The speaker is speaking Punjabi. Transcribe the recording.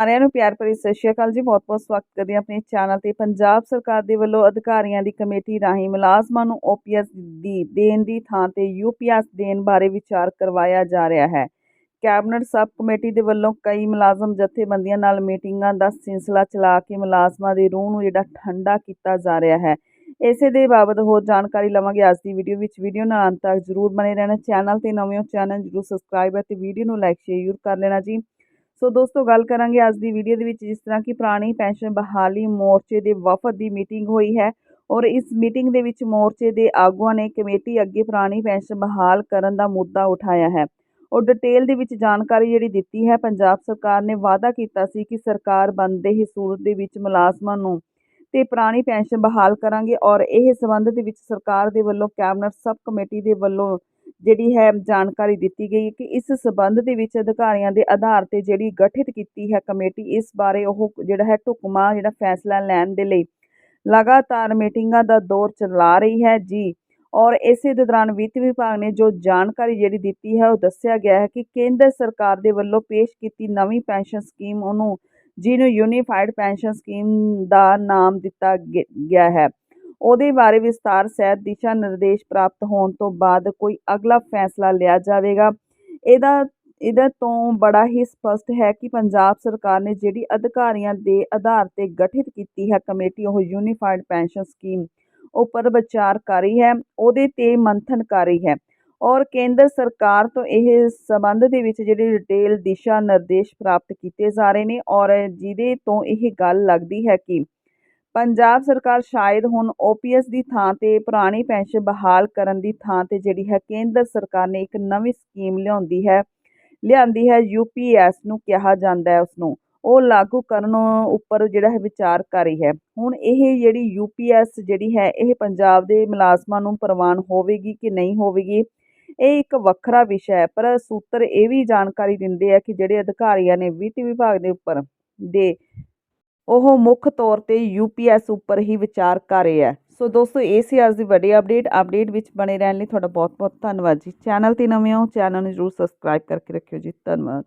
ਸਾਰਿਆਂ ਨੂੰ ਪਿਆਰ ਭਰੀ ਸਤਿ ਸ਼੍ਰੀ ਅਕਾਲ ਜੀ। ਬਹੁਤ ਬਹੁਤ ਸਵਾਗਤ ਕਰਦੇ ਹਾਂ ਆਪਣੇ ਚੈਨਲ ਤੇ। ਪੰਜਾਬ ਸਰਕਾਰ ਦੇ ਵੱਲੋਂ ਅਧਿਕਾਰੀਆਂ ਦੀ ਕਮੇਟੀ ਰਾਹੀਂ ਮੁਲਾਜ਼ਮਾਂ ਨੂੰ ਓਪੀਐਸ ਦੀ ਦੇਣ ਦੀ ਥਾਂ ਤੇ ਯੂਪੀਐਸ ਦੇਣ ਬਾਰੇ ਵਿਚਾਰ ਕਰਵਾਇਆ ਜਾ ਰਿਹਾ ਹੈ। ਕੈਬਨਿਟ ਸਬ ਕਮੇਟੀ ਦੇ ਵੱਲੋਂ ਕਈ ਮੁਲਾਜ਼ਮ ਜਥੇਬੰਦੀਆਂ ਨਾਲ ਮੀਟਿੰਗਾਂ ਦਾ ਸਿਲਸਿਲਾ ਚਲਾ ਕੇ ਮੁਲਾਜ਼ਮਾਂ ਦੇ ਰੂਹ ਨੂੰ ਜਿਹੜਾ ਠੰਡਾ ਕੀਤਾ ਜਾ ਰਿਹਾ ਹੈ। ਇਸੇ ਦੇ ਬਾਬਤ ਹੋਰ ਜਾਣਕਾਰੀ ਲਵਾਂਗੇ ਅੱਜ ਦੀ ਵੀਡੀਓ ਵਿੱਚ। ਵੀਡੀਓ ਨਾਲ ਅੰਤ ਤੱਕ ਜ਼ਰੂਰ ਬਣੇ ਰਹਿਣਾ। ਚੈਨਲ ਤੇ ਨਵੇਂ ਹੋ ਚੈਨਲ ਜ਼ਰੂਰ ਸਬਸਕ੍ਰਾਈਬ ਅਤੇ ਵੀਡੀਓ ਨੂੰ ਲਾਈਕ, ਸ਼ੇਅਰ ਜ਼ਰੂਰ ਕਰ ਲੈਣਾ ਜੀ। ਸੋ ਦੋਸਤੋ, ਗੱਲ ਕਰਾਂਗੇ ਅੱਜ ਦੀ ਵੀਡੀਓ ਦੇ ਵਿੱਚ, ਜਿਸ ਤਰ੍ਹਾਂ ਕਿ ਪੁਰਾਣੀ ਪੈਨਸ਼ਨ ਬਹਾਲੀ ਮੋਰਚੇ ਦੇ ਵਫਦ ਦੀ ਮੀਟਿੰਗ ਹੋਈ ਹੈ ਔਰ ਇਸ ਮੀਟਿੰਗ ਦੇ ਵਿੱਚ ਮੋਰਚੇ ਦੇ ਆਗੂਆਂ ਨੇ ਕਮੇਟੀ ਅੱਗੇ ਪੁਰਾਣੀ ਪੈਨਸ਼ਨ ਬਹਾਲ ਕਰਨ ਦਾ ਮੁੱਦਾ ਉਠਾਇਆ ਹੈ। ਔਰ ਡਿਟੇਲ ਦੇ ਵਿੱਚ ਜਾਣਕਾਰੀ ਜਿਹੜੀ ਦਿੱਤੀ ਹੈ, ਪੰਜਾਬ ਸਰਕਾਰ ਨੇ ਵਾਅਦਾ ਕੀਤਾ ਸੀ ਕਿ ਸਰਕਾਰ ਬਣਦੇ ਹੀ ਸੂਰਤ ਦੇ ਵਿੱਚ ਮੁਲਾਜ਼ਮਾਂ ਨੂੰ ਤੇ ਪੁਰਾਣੀ ਪੈਨਸ਼ਨ ਬਹਾਲ ਕਰਾਂਗੇ ਔਰ ਇਹ ਸਬੰਧ ਦੇ ਵਿੱਚ ਸਰਕਾਰ ਦੇ ਵੱਲੋਂ ਕੈਬਨਿਟ ਸਬ ਕਮੇਟੀ ਦੇ ਵੱਲੋਂ ਜਿਹੜੀ ਹੈ ਜਾਣਕਾਰੀ ਦਿੱਤੀ ਗਈ ਕਿ ਇਸ ਸਬੰਧ ਦੇ ਵਿੱਚ ਅਧਿਕਾਰੀਆਂ ਦੇ ਆਧਾਰ ਤੇ ਜਿਹੜੀ ਗਠਿਤ ਕੀਤੀ ਹੈ ਕਮੇਟੀ, ਇਸ ਬਾਰੇ ਉਹ ਜਿਹੜਾ ਹੈ ਢੁਕਮਾ ਜਿਹੜਾ ਫੈਸਲਾ ਲੈਣ ਦੇ ਲਈ ਲਗਾਤਾਰ ਮੀਟਿੰਗਾਂ ਦਾ ਦੌਰ ਚਲਾ ਰਹੀ ਹੈ। ਜੀ, ਔਰ ਇਸੇ ਦੇ ਦੌਰਾਨ ਵਿੱਤ ਵਿਭਾਗ ਨੇ ਜੋ ਜਾਣਕਾਰੀ ਜਿਹੜੀ ਦਿੱਤੀ ਹੈ, ਉਹ ਦੱਸਿਆ ਗਿਆ ਹੈ ਕਿ ਕੇਂਦਰ ਸਰਕਾਰ ਦੇ ਵੱਲੋਂ ਪੇਸ਼ ਕੀਤੀ ਨਵੀਂ ਪੈਨਸ਼ਨ ਸਕੀਮ ਉਹਨੂੰ, ਜਿਹਨੂੰ ਯੂਨੀਫਾਈਡ ਪੈਨਸ਼ਨ ਸਕੀਮ ਦਾ ਨਾਮ ਦਿੱਤਾ ਗਿਆ ਹੈ। ਉਹਦੇ ਬਾਰੇ ਵਿਸਤਾਰ ਸਹਿਤ ਦਿਸ਼ਾ ਨਿਰਦੇਸ਼ ਪ੍ਰਾਪਤ ਹੋਣ ਤੋਂ ਬਾਅਦ ਕੋਈ ਅਗਲਾ ਫੈਸਲਾ ਲਿਆ ਜਾਵੇਗਾ। ਇਹਦਾ, ਇਹਦੇ ਤੋਂ ਬੜਾ ਹੀ ਸਪਸ਼ਟ ਹੈ ਕਿ ਪੰਜਾਬ ਸਰਕਾਰ ਨੇ ਜਿਹੜੀ ਅਧਿਕਾਰੀਆਂ ਦੇ ਆਧਾਰ ਤੇ ਗਠਿਤ ਕੀਤੀ ਹੈ ਕਮੇਟੀ, ਉਹ ਯੂਨੀਫਾਈਡ ਪੈਨਸ਼ਨ ਸਕੀਮ ਉੱਪਰ ਵਿਚਾਰ ਕਰ ਰਹੀ ਹੈ, ਉਹਦੇ ਤੇ ਮੰਥਨ ਕਰ ਰਹੀ ਹੈ ਔਰ ਕੇਂਦਰ ਸਰਕਾਰ ਤੋਂ ਇਹ ਸਬੰਧ ਦੇ ਵਿੱਚ ਜਿਹੜੀ ਡਿਟੇਲ ਦਿਸ਼ਾ ਨਿਰਦੇਸ਼ ਪ੍ਰਾਪਤ ਕੀਤੇ ਜਾ ਰਹੇ ਨੇ ਔਰ ਜਿਹਦੇ ਤੋਂ ਇਹ ਗੱਲ ਲੱਗਦੀ ਹੈ ਕਿ ਪੰਜਾਬ ਸਰਕਾਰ ਸ਼ਾਇਦ ਹੁਣ ਓਪੀਐਸ ਦੀ ਥਾਂ ਤੇ ਪੁਰਾਣੀ ਪੈਨਸ਼ਨ ਬਹਾਲ ਕਰਨ ਦੀ ਥਾਂ ਤੇ ਜਿਹੜੀ ਹੈ ਕੇਂਦਰ ਸਰਕਾਰ ਨੇ ਇੱਕ ਨਵੀਂ ਸਕੀਮ ਲਿਆਉਂਦੀ ਹੈ, ਲਿਆਂਦੀ ਹੈ ਯੂਪੀਐਸ ਨੂੰ ਕਿਹਾ ਜਾਂਦਾ ਹੈ ਉਸ ਨੂੰ ਉਹ ਲਾਗੂ ਕਰਨ ਉੱਪਰ ਜਿਹੜਾ ਹੈ ਵਿਚਾਰ ਕਰ ਰਹੀ ਹੈ। ਹੁਣ ਇਹ ਜਿਹੜੀ ਯੂਪੀਐਸ ਜਿਹੜੀ ਹੈ, ਇਹ ਪੰਜਾਬ ਦੇ ਮੁਲਾਜ਼ਮਾਂ ਨੂੰ ਪ੍ਰਵਾਨ ਹੋਵੇਗੀ ਕਿ ਨਹੀਂ ਹੋਵੇਗੀ, ਇਹ ਇੱਕ ਵੱਖਰਾ ਵਿਸ਼ਾ ਹੈ। ਪਰ ਸੂਤਰ ਇਹ ਵੀ ਜਾਣਕਾਰੀ ਦਿੰਦੇ ਆ ਕਿ ਜਿਹੜੇ ਅਧਿਕਾਰੀਆਂ ਨੇ ਵਿੱਤ ਵਿਭਾਗ ਦੇ ਉੱਪਰ ਦੇ ਉਹ ਮੁੱਖ ਤੌਰ ਤੇ ਯੂਪੀਐਸ ਉੱਪਰ ਹੀ ਵਿਚਾਰ ਕਰ ਰਹੇ ਹੈ। ਸੋ ਦੋਸਤੋ, ਇਹ ਸੀ ਅੱਜ ਦੀ ਵੱਡੀ ਅਪਡੇਟ ਅਪਡੇਟ ਵਿੱਚ ਬਣੇ ਰਹਿਣ ਲਈ ਤੁਹਾਡਾ ਬਹੁਤ ਬਹੁਤ ਧੰਨਵਾਦ ਜੀ। ਚੈਨਲ ਤੇ ਨਵੇਂ ਹੋ, ਚੈਨਲ ਨੂੰ ਜਰੂਰ ਸਬਸਕ੍ਰਾਈਬ ਕਰਕੇ ਰੱਖਿਓ ਜੀ। ਧੰਨਵਾਦ।